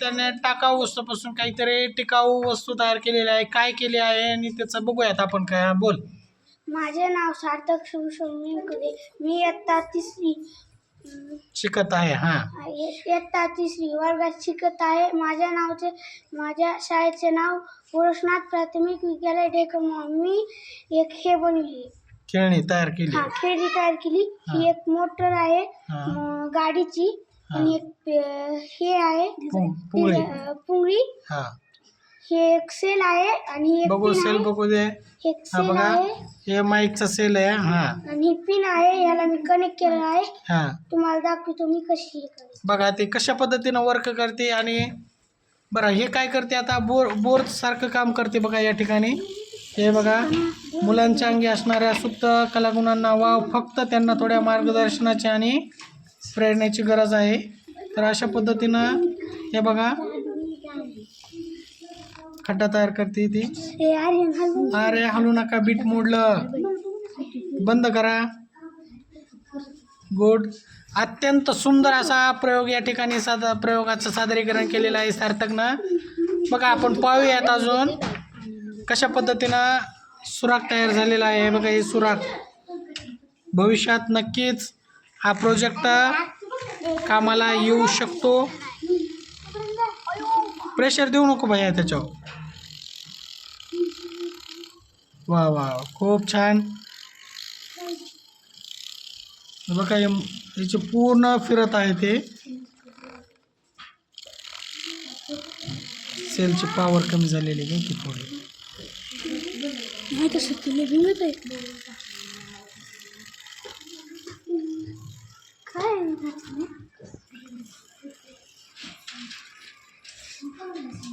त्याने टाकाऊ वस्तूपासून काहीतरी टिकाऊ वस्तू तयार केलेली आहे काय केली आहे आणि त्याचं बघूयात आपण काय. बोल. माझे नाव सार्थक शिवशोमी कुदे मी इयत्ता तिसरी. शिकत आहे हा. इयत्ता तिसरी वर्गात शिकत आहे. माझ्या नावचे माझ्या शाळेचे नाव पुरुषनाथ प्राथमिक विद्यालय डेकमा मी एक हे बनवली. खेळणी तयार केली. हा खेळणी तयार केली. ही एक मोटर आहे. हा. गाडीची. आणि एक पे- हे आहे. पुंगळी. हा. हे एक सेल आहे आणि एक बघू पिन सेल आहे. बघू दे. एक हा सेल बघा. आहे. हे माईकचा सेल आहे हा. आणि ही पिन आहे याला मी कनेक्ट केलेलं आहे. हा. तुम्हाला दाखवतो मी कशी हे करायची. बघा ते कशा पद्धतीनं वर्क करते आणि बरं हे काय करते आता? बोर बोर सारखं काम करते बघा या ठिकाणी. हे बघा मुलांच्या अंगी असणाऱ्या सुप्त कलागुणांना वाव फक्त त्यांना थोड्या मार्गदर्शनाची आणि प्रेरणेची गरज आहे. तर अशा पद्धतीनं हे बघा. खड्डा तयार करते ती. अरे हलू नका बीट मोडलं. बंद करा. गुड. अत्यंत सुंदर असा प्रयोग या ठिकाणी साधा प्रयोगाचं सादरीकरण केलेलं आहे सार्थकनं. बघा आपण पाहूयात अजून कशा पद्धतीनं सुराख तयार झालेला आहे. बघा हे सुराख. भविष्यात नक्कीच हा प्रोजेक्ट कामाला येऊ शकतो. प्रेशर देऊ नको भैया त्याच्यावर. वा वा खूप छान. बघा पूर्ण फिरत आहे ते. सेलची पॉवर कमी झालेली आहे थोडी.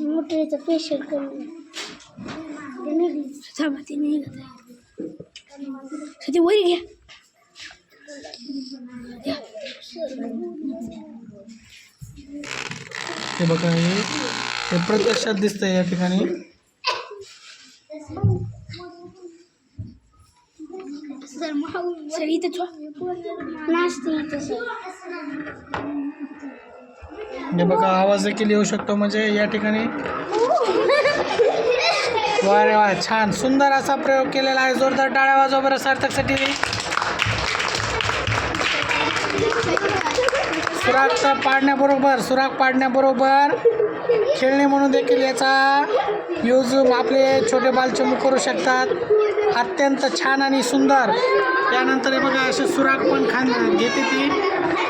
मोटरीचं प्रेशर कमी थांबा ते आहे ते वर घ्या. हे बघा हे प्रत्यक्षात दिसतंय या ठिकाणी. सर इथं नाचते बघा आवाज देखील येऊ शकतो म्हणजे या ठिकाणी. वारे वा छान सुंदर असा प्रयोग केलेला आहे. जोरदार टाळ्या वाजवा बरं सार्थकसाठी सुराख पाडण्याबरोबर सुराख पाडण्याबरोबर खेळणे म्हणून देखील याचा यूज आपले छोटे बालचमू करू शकतात. अत्यंत छान आणि सुंदर. त्यानंतर हे बघा असे सुराख पण खान घेते ती.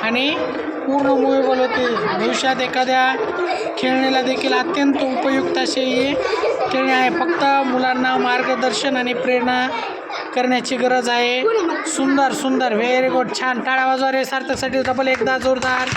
आणि पूर्ण मुवेबल होते भविष्यात एखाद्या खेळणीला देखील अत्यंत उपयुक्त असे हे खेळणे आहे. फक्त मुलांना मार्गदर्शन आणि प्रेरणा करण्याची गरज आहे. सुंदर सुंदर. व्हेरी गुड छान. टाळा वाजवा रे सार्थकसाठी. डबल एकदा जोरदार.